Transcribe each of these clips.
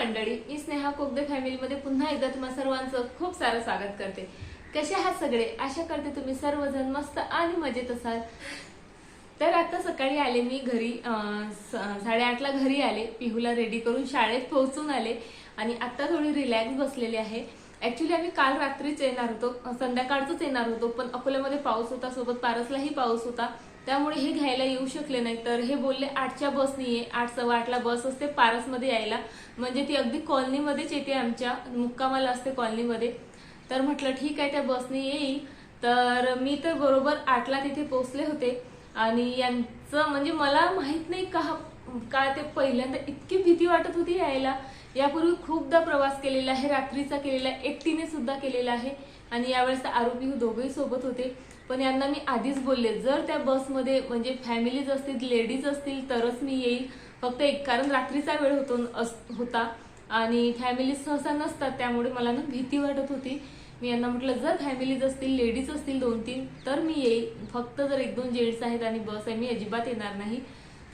मंडळी मी स्नेहा कोगदे फॅमिलीमध्ये पुन्हा एकदा तुम्हा सर्वांचं खूप सारं स्वागत करते. कसे आहात सगळे? आशा करते तुम्ही सर्वजण मस्त आणि मजेत असाल. तर आता सकाळी आले मी घरी स- साडेआठला घरी आले. पिहूला रेडी करून शाळेत पोहोचून आले आणि आता थोडी रिलॅक्स बसलेली आहे. ऍक्च्युली आम्ही काल रात्रीच येणार होतो. संध्याकाळचंच येणार होतो पण अकोल्यामध्ये पाऊस होता सोबत पारसलाही पाऊस होता. त्यामुळे हे घ्यायला येऊ शकले नाही. तर हे बोलले आठच्या बसनी ये आठ सव्वा आठला बस असते पारसमध्ये यायला. म्हणजे ती अगदी कॉलनीमध्येच येते आमच्या मुक्कामाला असते कॉलनीमध्ये. तर म्हटलं ठीक आहे त्या बसने येईल. तर मी तर बरोबर आठला तिथे पोहोचले होते. आणि यांचं म्हणजे मला माहीत नाही का का ते पहिल्यांदा इतकी भीती वाटत होती यायला. यापूर्वी खूपदा प्रवास केलेला आहे रात्रीचा केलेला आहे एकटीने सुद्धा केलेला आहे. आणि यावेळेस आरोपी दोघेही सोबत होते. पण यांना मी आधीच बोलले जर त्या बसमध्ये म्हणजे फॅमिलीज असतील लेडीज असतील तरच मी येईल. फक्त एक कारण रात्रीचा वेळ होतो अस- होता. आणि फॅमिली सहसा नसतात त्यामुळे मला ना भीती वाटत होती. मी यांना म्हटलं जर फॅमिलीज असतील लेडीज असतील दोन तीन तर मी येईल. फक्त जर एक दोन जेंट्स आहेत आणि बस आहे मी अजिबात येणार नाही.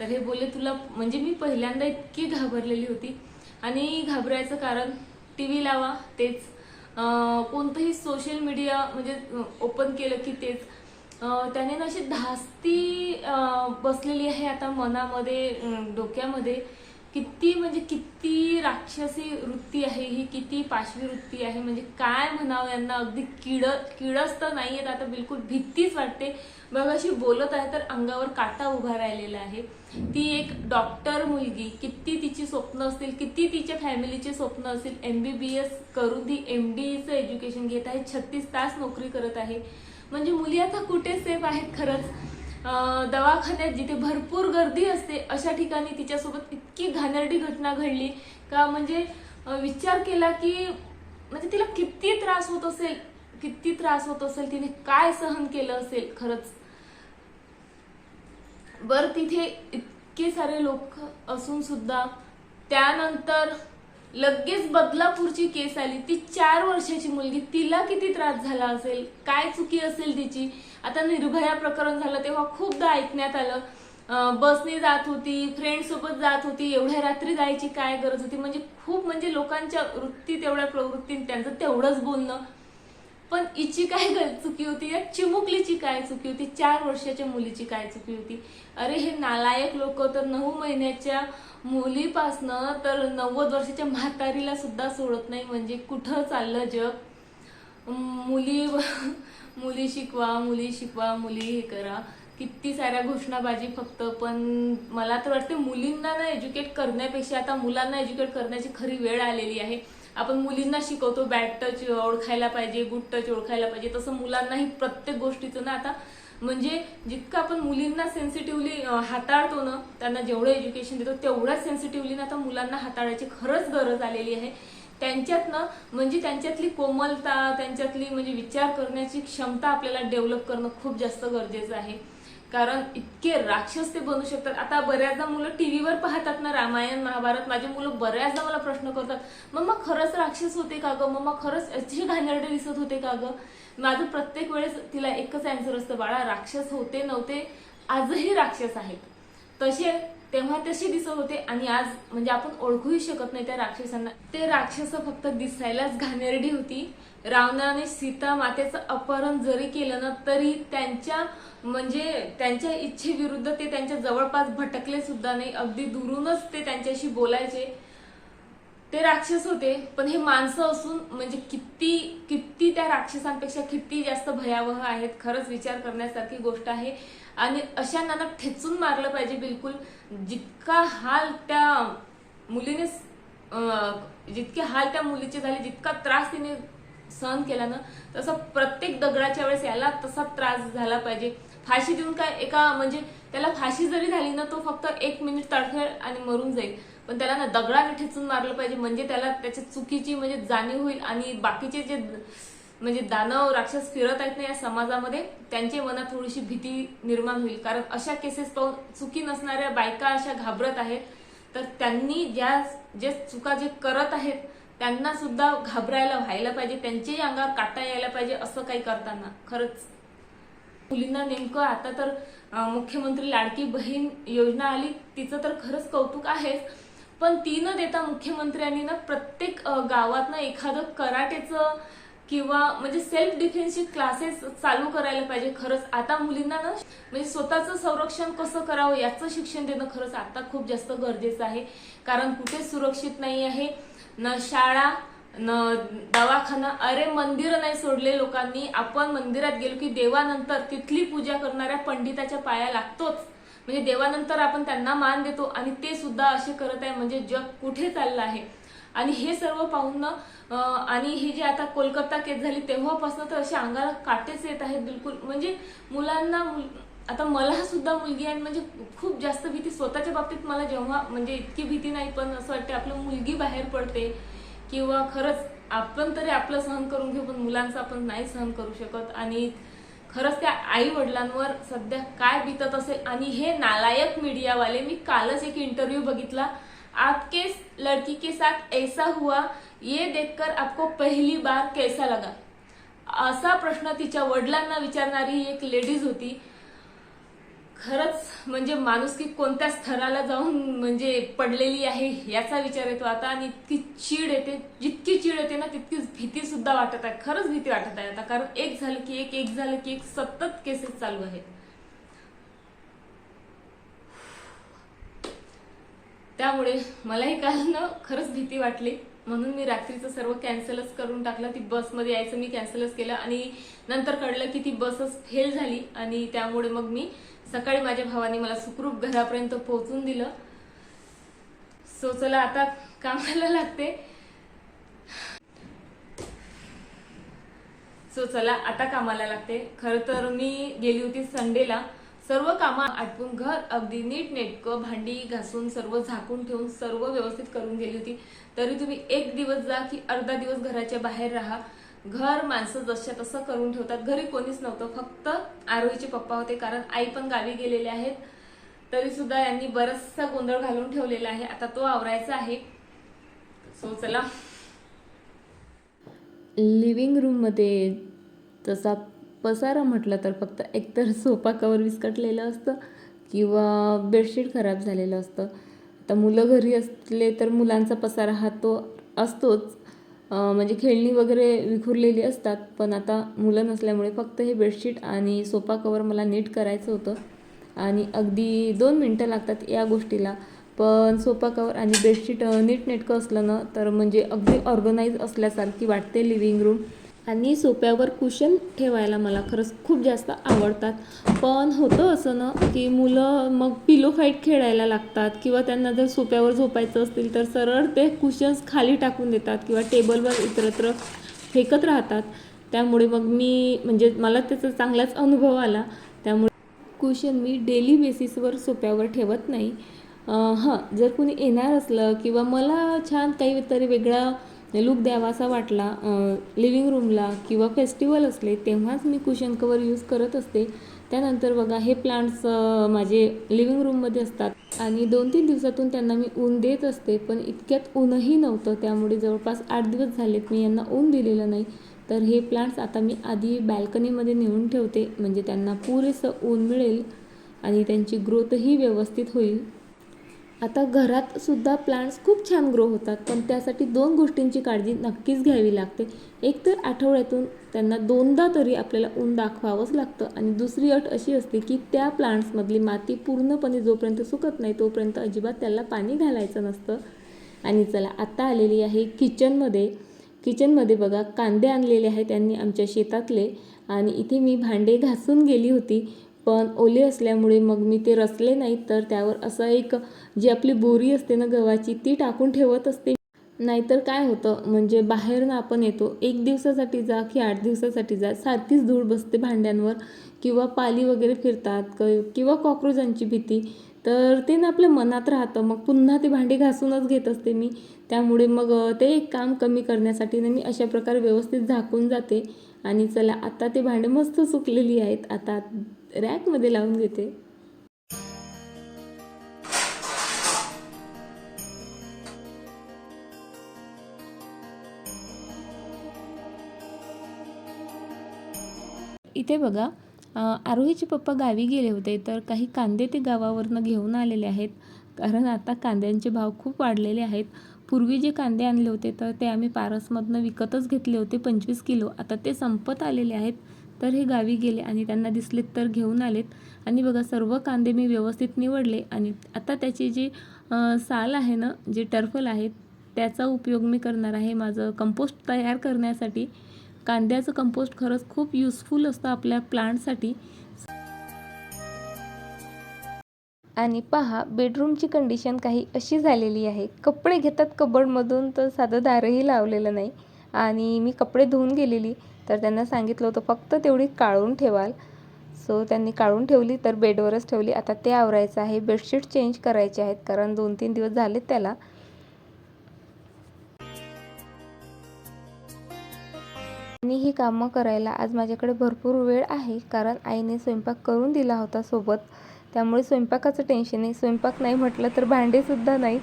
तर हे बोलले तुला म्हणजे मी पहिल्यांदा इतकी घाबरलेली होती. आणि घाबरायचं कारण टी व्ही लावा तेच. कोणतंही सोशल मीडिया म्हणजे ओपन केलं की तेच. त्याने ना अशी धास्ती अं, बसलेली आहे आता मनामध्ये डोक्यामध्ये. किती म्हणजे किती राक्षसी वृत्ती आहे ही किती पाशवी वृत्ती आहे म्हणजे काय म्हणावं यांना? अगदी किड किडच तर नाहीयेत. आता बिलकुल भीतीच वाटते. बघाशी बोलत आहे तर अंगावर काटा उभा राहिलेला आहे. ती एक डॉक्टर मुलगी किती तिची स्वप्न असतील किती तिच्या फॅमिलीचे स्वप्न असतील एमबीबीएस करून ती ईचं एज्युकेशन घेत आहे छत्तीस तास नोकरी करत आहे. म्हणजे मुली आता कुठे सेफ आहेत खरंच? दवाखान्यात जिथे भरपूर गर्दी असते अशा ठिकाणी तिच्यासोबत इतकी घाणेरडी घटना घडली का म्हणजे विचार केला की म्हणजे तिला किती त्रास होत असेल किती त्रास होत असेल तिने काय सहन केलं असेल खरंच. बर तिथे इतके सारे लोक असून सुद्धा त्यानंतर लगेच बदलापूरची केस आली. ती चार वर्षाची मुलगी. तिला किती त्रास झाला असेल? काय चुकी असेल तिची? आता निर्भया प्रकरण झालं तेव्हा खूपदा ऐकण्यात आलं. बसने जात होती फ्रेंड सोबत जात होती एवढ्या रात्री जायची काय गरज होती? म्हणजे खूप म्हणजे लोकांच्या वृत्ती तेवढ्या प्रवृत्ती त्यांचं तेवढंच बोलणं. पण हिची काय चुकी होती? या चिमुकलीची काय चुकी होती? चार वर्षाच्या मुलीची काय चुकी होती? अरे हे नालायक लोक तर नऊ महिन्याच्या मुलीपासनं तर नव्वद वर्षाच्या म्हातारीला सुद्धा सोडत नाही. म्हणजे कुठं चाललं जग? मुली मुली शिकवा मुली शिकवा मुली हे करा. किती साऱ्या घोषणाबाजी फक्त. पण मला तर वाटते मुलींना ना एज्युकेट करण्यापेक्षा आता मुलांना एज्युकेट करण्याची खरी वेळ आलेली आहे. आपण मुलींना शिकवतो बॅड टच ओळखायला पाहिजे गुड टच ओळखायला पाहिजे. तसं मुलांनाही प्रत्येक गोष्टीचं ना आता म्हणजे जितकं आपण मुलींना सेन्सिटिव्हली हाताळतो ना त्यांना जेवढं एज्युकेशन देतो तेवढ्याच सेन्सिटिव्हली ना आता मुलांना हाताळायची खरंच गरज आलेली आहे. त्यांच्यातनं म्हणजे त्यांच्यातली कोमलता त्यांच्यातली म्हणजे विचार करण्याची क्षमता आपल्याला डेव्हलप करणं खूप जास्त गरजेचं आहे. कारण इतके राक्षस ते बनू शकतात. आता बऱ्याचदा मुलं टीव्हीवर पाहतात ना रामायण महाभारत माझे मुलं बऱ्याचदा मला प्रश्न करतात मम्मा खरंच राक्षस होते का ग? मम्मा खरंच अशी घाणेरडे दिसत होते का ग? माझं प्रत्येक वेळेस तिला एकच अँसर असतं बाळा राक्षस होते नव्हते आजही राक्षस आहेत. तसे तेव्हा तशी दिसत होते आणि आज म्हणजे आपण ओळखूही शकत नाही त्या राक्षसांना. ते राक्षस फक्त दिसायलाच घाणेरडी होती. रावणाने सीता मातेचं अपहरण जरी केलं ना तरी त्यांच्या म्हणजे त्यांच्या इच्छेविरुद्ध ते त्यांच्या जवळपास भटकले सुद्धा नाही. अगदी दुरूनच ते त्यांच्याशी बोलायचे. ते राक्षस होते पण हे माणसं असून म्हणजे किती किती त्या राक्षसांपेक्षा किती जास्त भयावह आहेत खरंच विचार करण्यासारखी गोष्ट आहे. आणि अशांना ना ठेचून मारलं पाहिजे बिलकुल. जितका हाल त्या मुलीने जितके हाल त्या मुलीचे झाले जितका त्रास तिने सहन केला ना तसा प्रत्येक दगडाच्या वेळेस याला तसा त्रास झाला पाहिजे. फाशी देऊन काय एका म्हणजे त्याला फाशी जरी झाली ना तो फक्त एक मिनिट तडफेल आणि मरून जाईल. पण त्याला ना दगडाने ठेचून मारलं पाहिजे. म्हणजे त्याला त्याच्या चुकीची म्हणजे जाणीव होईल आणि बाकीचे जे म्हणजे दानव राक्षस फिरत आहेत ना या समाजामध्ये त्यांच्या मनात थोडीशी भीती निर्माण होईल. कारण अशा केसेस पाहून चुकी नसणाऱ्या बायका अशा घाबरत आहेत. तर त्यांनी ज्या जे चुका जे करत आहेत त्यांना सुद्धा घाबरायला व्हायला पाहिजे. त्यांच्याही अंगावर काटा यायला पाहिजे असं काही करताना. खरंच. मुलींना नेमकं आता तर मुख्यमंत्री लाडकी बहीण योजना आली. तिचं तर खरंच कौतुक आहेच. पण ती न देता मुख्यमंत्र्यांनी ना प्रत्येक अ, गावात ना एखादं कराटेचं किंवा म्हणजे सेल्फ डिफेन्सचे क्लासेस चालू करायला पाहिजे खरंच. आता मुलींना ना म्हणजे स्वतःचं संरक्षण कसं करावं याचं शिक्षण देणं खरंच आता खूप जास्त गरजेचं आहे. कारण कुठेच सुरक्षित नाही आहे. न शाळा न दवाखाना. अरे मंदिर नाही सोडले लोकांनी. आपण मंदिरात गेलो की देवानंतर तिथली पूजा करणाऱ्या पंडिताच्या पाया लागतोच. म्हणजे देवानंतर आपण त्यांना मान देतो आणि ते सुद्धा असे करत आहे. म्हणजे जग कुठे चाललं आहे? आणि हे सर्व पाहून आणि हे जे आता कोलकाता केस झाली तेव्हापासून तर असे अंगाला काटेच येत आहेत बिलकुल. म्हणजे मुलांना आता मला सुद्धा मुलगी आहे म्हणजे खूप जास्त भीती. स्वतःच्या बाबतीत मला जेव्हा म्हणजे इतकी भीती नाही पण असं वाटते आपलं मुलगी बाहेर पडते किंवा खरंच आपण तरी आपलं सहन करून घेऊ पण मुलांचं आपण नाही सहन करू शकत. आणि खरंच त्या आई वडिलांवर सध्या काय बितत असेल आणि हे नालायक मीडियावाले मी कालच एक इंटरव्ह्यू बघितला. आपके लड़की के साथ ऐसा हुआ ये देखकर आपको पहली बार कैसा लगा? असा प्रश्न तिच्या वडिलांना विचारणारी ही एक लेडीज होती. खरंच म्हणजे माणूस की कोणत्या स्तराला जाऊन म्हणजे पडलेली आहे याचा विचार येतो आता आणि इतकी चीड येते जितकी चीड येते ना तितकीच भीती सुद्धा वाटत आहे. खरंच भीती वाटत आहे आता कारण एक झालं की एक एक झालं की एक सतत केसेस चालू आहेत. त्यामुळे मलाही काल ना खरंच भीती वाटली. म्हणून मी रात्रीचं सर्व कॅन्सलच करून टाकलं. ती बसमध्ये यायचं मी कॅन्सलच केलं आणि नंतर कळलं की ती बसच फेल झाली आणि त्यामुळे मग मी सकाळी माझ्या भावाने मला सुखरूप घरापर्यंत पोहोचून दिलं. सो चला आता कामाला लागते. सो चला आता कामाला लागते. खरं तर मी गेली होती संडेला. सर्व कामं आटपून घर अगदी नीट नेटकं भांडी घासून सर्व झाकून ठेवून सर्व व्यवस्थित करून गेली होती. तरी तुम्ही एक दिवस जा की अर्धा दिवस घराच्या बाहेर राहा. घर माणसं जशा तसं करून ठेवतात. घरी कोणीच नव्हतं. फक्त आरोहीचे पप्पा होते. कारण आई पण गावी गेलेले आहेत. तरी सुद्धा यांनी बराचसा गोंधळ घालून ठेवलेला आहे. आता तो आवरायचा आहे. सो चला. लिव्हिंग रूममध्ये तसा पसारा म्हटलं तर फक्त एकतर सोफा कवर विस्कटलेलं असतं किंवा बेडशीट खराब झालेलं असतं. आता मुलं घरी असले तर मुलांचा पसारा हा तो असतोच. म्हणजे खेळणी वगैरे विखुरलेली असतात पण आता मुलं नसल्यामुळे फक्त हे बेडशीट आणि सोफा कवर मला नीट करायचं होतं. आणि अगदी दोन मिनटं लागतात या गोष्टीला. पण सोफा कवर आणि बेडशीट नीटनेटकं असलं ना तर म्हणजे अगदी ऑर्गनाईज असल्यासारखी वाटते लिव्हिंग रूम आणि सोप्यावर कुशन ठेवायला मला खरंच खूप जास्त आवडतात. पण होतं असं ना की मुलं मग पिलो फाईट खेळायला लागतात किंवा त्यांना जर सोप्यावर झोपायचं असतील तर सरळ ते कुशन्स खाली टाकून देतात किंवा टेबलवर इतरत्र फेकत राहतात. त्यामुळे मग मी म्हणजे मला त्याचा चांगलाच अनुभव आला. त्यामुळे कुशन मी डेली बेसिसवर सोप्यावर ठेवत नाही. हां जर कुणी येणार असलं किंवा मला छान काहीतरी वेगळा लुक द्यावासा वाटला. लिव्हिंग रूमला किंवा फेस्टिवल असले तेव्हाच मी कुशन कवर यूज करत असते. त्यानंतर बघा हे प्लांट्स माझे लिव्हिंग रूममध्ये असतात. आणि दोन तीन दिवसातून त्यांना मी ऊन देत असते पण इतक्यात ऊनही नव्हतं. त्यामुळे जवळपास आठ दिवस झालेत मी यांना ऊन दिलेलं नाही. तर हे प्लांट्स आता मी आधी बॅल्कनीमध्ये नेऊन ठेवते. म्हणजे त्यांना पुरेसं ऊन मिळेल आणि त्यांची ग्रोथही व्यवस्थित होईल. आता घरात सुद्धा प्लांट्स खूप छान ग्रो होतात पण त्यासाठी दोन गोष्टींची काळजी नक्कीच घ्यावी लागते. एक तर आठवड्यातून त्यांना दोनदा तरी आपल्याला ऊन दाखवावंच लागतं आणि दुसरी अट अशी असते की त्या प्लांट्समधली माती पूर्णपणे जोपर्यंत सुकत नाही तोपर्यंत अजिबात त्याला पाणी घालायचं नसतं. आणि चला आता आलेली आहे किचनमध्ये किचनमध्ये बघा कांदे आणलेले आहेत त्यांनी आमच्या शेतातले. आणि इथे मी भांडे घासून गेली होती. पण ओले असल्यामुळे मग मी ते रचले नाहीत तर त्यावर असं एक जी आपली बोरी असते ना गव्हाची ती टाकून ठेवत असते. नाहीतर काय होतं म्हणजे बाहेरनं आपण येतो एक दिवसासाठी जा की आठ दिवसासाठी जा सारखीच धूळ बसते भांड्यांवर. किंवा पाली वगैरे फिरतात क- किंवा कॉक्रोचांची भीती तर ते ना आपल्या मनात राहतं. मग पुन्हा ते भांडी घासूनच घेत असते मी. त्यामुळे मग ते एक काम कमी करण्यासाठी ना मी अशा प्रकारे व्यवस्थित झाकून जाते. आणि चला आता ते भांडे मस्त सुकलेली आहेत. आता रॅकमध्ये लावून घेते. इथे बघा आरोहीचे पप्पा गावी गेले होते तर काही कांदे ते गावावरनं घेऊन आलेले आहेत. कारण आता कांद्यांचे भाव खूप वाढलेले आहेत. पूर्वी जे कांदे आणले होते तर ते आम्ही पारसमधनं विकतच घेतले होते पंचवीस किलो. आता ते संपत आलेले आहेत. तर हे गावी गेले आणि त्यांना दिसलेत तर घेऊन आलेत. आणि बघा सर्व कांदे मी व्यवस्थित निवडले आणि आता त्याची जी साल आहे ना जे टर्फल आहे त्याचा उपयोग मी करणार आहे माझं कंपोस्ट तयार करण्यासाठी. कांद्याचं कंपोस्ट खरंच खूप युजफुल असतं आपल्या प्लांटसाठी आणि पहा बेडरूमची कंडिशन काही अशी झालेली आहे. कपडे घेतात कबडमधून तर साधं दारही लावलेलं नाही. आणि मी कपडे धुवून गेलेली. तर त्यांना सांगितलं होतं फक्त तेवढी काढून ठेवाल. सो त्यांनी काढून ठेवली तर बेडवरच ठेवली. आता ते आवरायचं आहे बेडशीट चेंज करायचे आहेत कारण दोन तीन दिवस झालेत त्याला. आणि ही कामं करायला आज माझ्याकडे भरपूर वेळ आहे कारण आईने स्वयंपाक करून दिला होता सोबत. त्यामुळे स्वयंपाकाचं टेन्शन नाही. स्वयंपाक नाही म्हटलं तर भांडेसुद्धा नाहीत.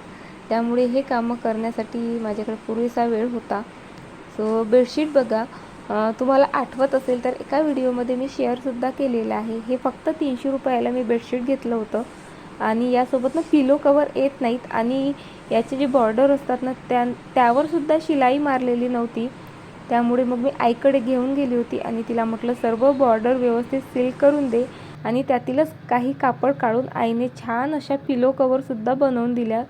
त्यामुळे हे कामं करण्यासाठी माझ्याकडे पुरेसा वेळ होता. सो बेडशीट बघा. तुम्हाला आठवत असेल तर एका व्हिडिओमध्ये मी शेअरसुद्धा केलेलं आहे. हे फक्त तीनशे रुपयाला मी बेडशीट घेतलं होतं. आणि यासोबत ना पिलो कवर येत नाहीत. आणि याचे जे बॉर्डर असतात ना त्या त्यावरसुद्धा शिलाई मारलेली नव्हती. त्यामुळे मग मी आईकडे घेऊन गेली होती आणि तिला म्हटलं सर्व बॉर्डर व्यवस्थित सील करून दे. आणि त्यातीलच काही कापड काढून आईने छान अशा पिलो कवरसुद्धा बनवून दिल्या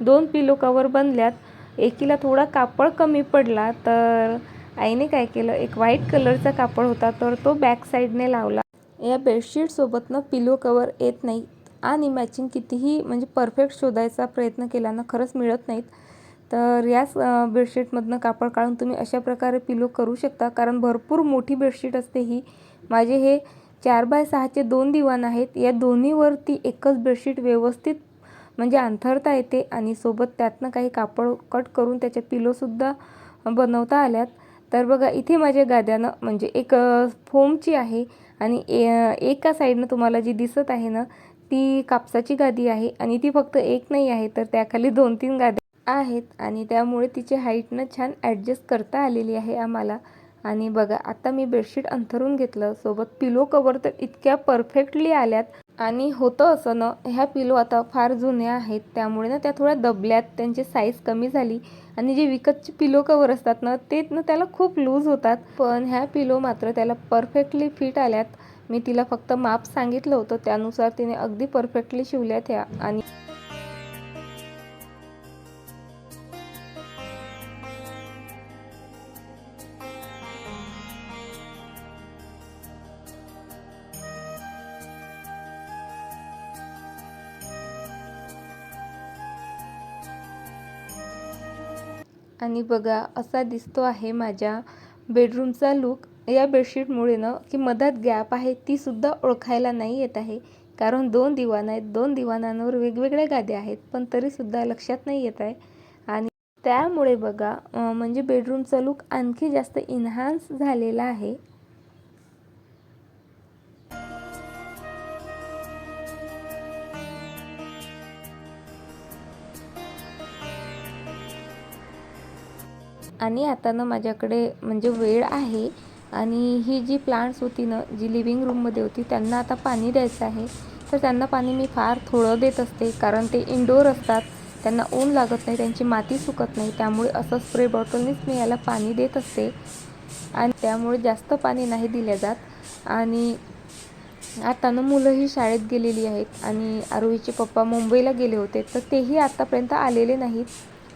दोन पिलो कवर बनल्यात. एकीला थोडा कापड कमी पडला तर आईने काय केलं? एक व्हाईट कलरचा कापड होता तर तो बॅक साईडने लावला. या बेडशीटसोबत ना पिलो कवर येत नाही आणि मॅचिंग कितीही म्हणजे परफेक्ट शोधायचा प्रयत्न केला ना खरंच मिळत नाहीत. तर याच बेडशीटमधनं कापड काढून तुम्ही अशा प्रकारे पिलो करू शकता. कारण भरपूर मोठी बेडशीट असते ही. माझे हे चार बाय सहाचे दोन दिवाण आहेत. या दोन्हीवरती एकच बेडशीट व्यवस्थित म्हणजे अंथरता येते आणि सोबत त्यातनं काही कापड कट करून त्याच्या पिलोसुद्धा बनवता आल्यात. तर बघा इथे माझ्या गाद्यानं म्हणजे एक फोमची आहे आणि ए- एका साईडनं तुम्हाला जी दिसत आहे ना ती कापसाची गादी आहे आणि ती फक्त एक नाही आहे तर त्याखाली दोन तीन गाद्या आहेत आणि त्यामुळे तिची हाईटनं छान ॲडजस्ट करता आलेली आहे आम्हाला. आणि बघा आता मी बेडशीट अंथरून घेतलं सोबत पिलो कवर तर इतक्या परफेक्टली आल्यात. आणि होतं असं ना ह्या पिलो आता फार जुन्या आहेत. त्यामुळे ना त्या थोड्या दबल्यात त्यांची साईज कमी झाली. आणि जे विकतचे पिलो कवर असतात ना ते ना त्याला खूप लूज होतात. पण ह्या पिलो मात्र त्याला परफेक्टली फिट आल्यात. मी तिला फक्त माप सांगितलं होतं त्यानुसार तिने अगदी परफेक्टली शिवल्यात ह्या. आणि आणि बघा असा दिसतो आहे माझ्या बेडरूमचा लुक. या बेडशीटमुळे ना की मधात गॅप आहे ती सुद्धा ओळखायला नाही येत आहे. कारण दोन दिवाण आहेत. दोन दिवाणांवर वेगवेगळ्या गाद्या आहेत पण तरीसुद्धा लक्षात नाही येत आहे. आणि त्यामुळे बघा म्हणजे बेडरूमचा लुक आणखी जास्त इन्हान्स झालेला आहे. आणि आता ना माझ्याकडे म्हणजे वेळ आहे आणि ही जी प्लांट्स होती ना जी लिव्हिंग रूममध्ये होती त्यांना आता पाणी द्यायचं आहे. तर त्यांना पाणी मी फार थोडं देत असते कारण ते इनडोअर असतात. त्यांना ऊन लागत नाही त्यांची माती सुकत नाही त्यामुळे असं स्प्रे बॉटलनेच मी याला पाणी देत असते. आणि त्यामुळे जास्त पाणी नाही दिले जात. आणि आता ना मुलंही शाळेत गेलेली आहेत आणि आरोहीचे पप्पा मुंबईला गेले होते तर तेही आत्तापर्यंत आलेले नाहीत.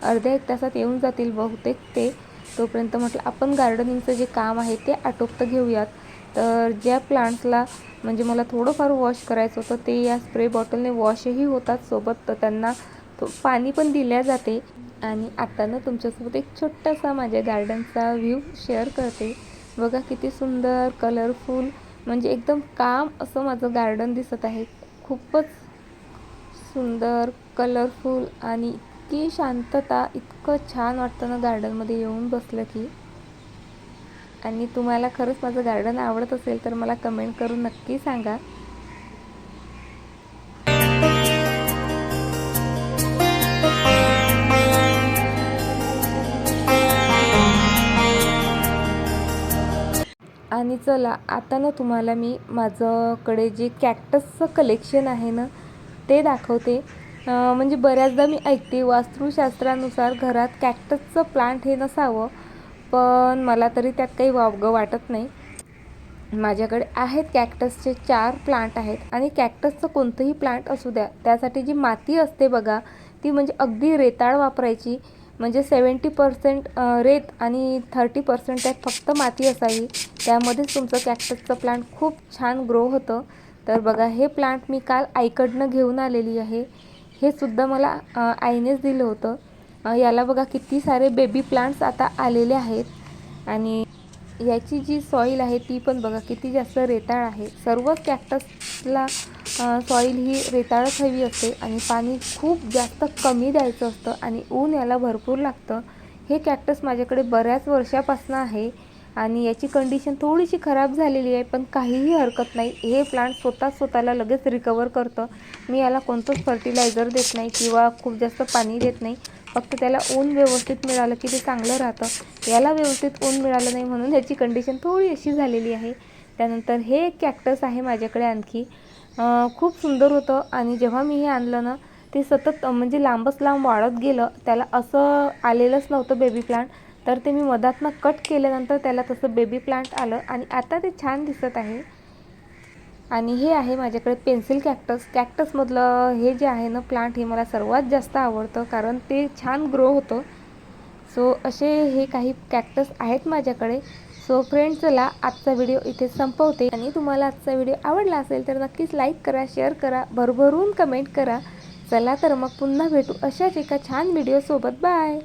अर्ध्या एक तासात येऊन जातील बहुतेक ते. तोपर्यंत म्हटलं आपण गार्डनिंगचं जे काम आहे ते आटोपतं घेऊयात. तर ज्या प्लांट्सला म्हणजे मला थोडंफार वॉश करायचं होतं ते या स्प्रे बॉटलने वॉशही होतात सोबत तर त्यांना तो पाणी पण दिल्या जाते. आणि आता ना तुमच्यासोबत एक छोटासा माझ्या गार्डनचा व्ह्यू शेअर करते. बघा किती सुंदर कलरफुल म्हणजे एकदम काम असं माझं गार्डन दिसत आहे. खूपच सुंदर कलरफुल आणि इतकी शांतता इतकं छान वाटतं ना गार्डनमध्ये येऊन बसलं की. आणि तुम्हाला खरंच माझं गार्डन आवडत असेल तर मला कमेंट करून नक्की सांगा. आणि चला आता ना तुम्हाला मी माझंकडे जे कॅक्टसचं कलेक्शन आहे ना ते दाखवते. म्हणजे बऱ्याचदा मी ऐकते वास्तुशास्त्रानुसार घरात कॅक्टसचं प्लांट हे नसावं पण मला तरी त्यात काही वावगं वाटत नाही. माझ्याकडे आहेत कॅक्टसचे चार प्लांट आहेत आणि कॅक्टसचं कोणतंही प्लांट असू द्या त्यासाठी जी माती असते बघा ती म्हणजे अगदी रेताळ वापरायची. म्हणजे सेवन्टी पर्सेंट रेत आणि थर्टी पर्सेंट त्यात फक्त माती असावी. त्यामध्येच तुमचं कॅक्टसचं प्लांट खूप छान ग्रो होतं. तर बघा हे प्लांट मी काल आईकडनं घेऊन आलेली आहे. हे सुद्धा मला आईनेच दिलं होतं. याला बघा किती सारे बेबी प्लांट्स आता आलेले आहेत. आणि याची जी सॉईल आहे ती पण बघा किती जास्त रेताळ आहे. सर्वच कॅक्टसला सॉईल ही रेताळच हवी असते. आणि पाणी खूप जास्त कमी द्यायचं असतं आणि ऊन याला भरपूर लागतं. हे कॅक्टस माझ्याकडे बऱ्याच वर्षापासून आहे. आणि याची कंडिशन थोडीशी खराब झालेली आहे पण काहीही हरकत नाही. हे प्लांट स्वतः स्वतःला लगेच रिकवर करतं. मी याला कोणतंच फर्टिलायझर देत नाही किंवा खूप जास्त पाणी देत नाही. फक्त त्याला ऊन व्यवस्थित मिळालं की ते चांगलं राहतं. याला व्यवस्थित ऊन मिळालं नाही म्हणून याची कंडिशन थोडी अशी झालेली आहे. त्यानंतर हे एक कॅक्टस आहे माझ्याकडे आणखी. खूप सुंदर होतं आणि जेव्हा मी हे आणलं ना ते सतत म्हणजे लांबच लांब वाढत गेलं. त्याला असं आलेलंच नव्हतं बेबी प्लांट तर ते मी मधातनं कट केल्यानंतर त्याला तसं बेबी प्लांट आलं आणि आता ते छान दिसत आहे. आणि हे आहे माझ्याकडे पेन्सिल कॅक्टस कॅक्टसमधलं हे जे आहे ना प्लांट हे मला सर्वात जास्त आवडतं कारण ते छान ग्रो होतं. सो असे हे काही कॅक्टस आहेत माझ्याकडे. सो फ्रेंड्स चला आजचा व्हिडिओ इथे संपवते. आणि तुम्हाला आजचा व्हिडिओ आवडला असेल तर नक्कीच लाईक करा शेअर करा भरभरून कमेंट करा. चला तर मग पुन्हा भेटू अशाच एका छान व्हिडिओसोबत बाय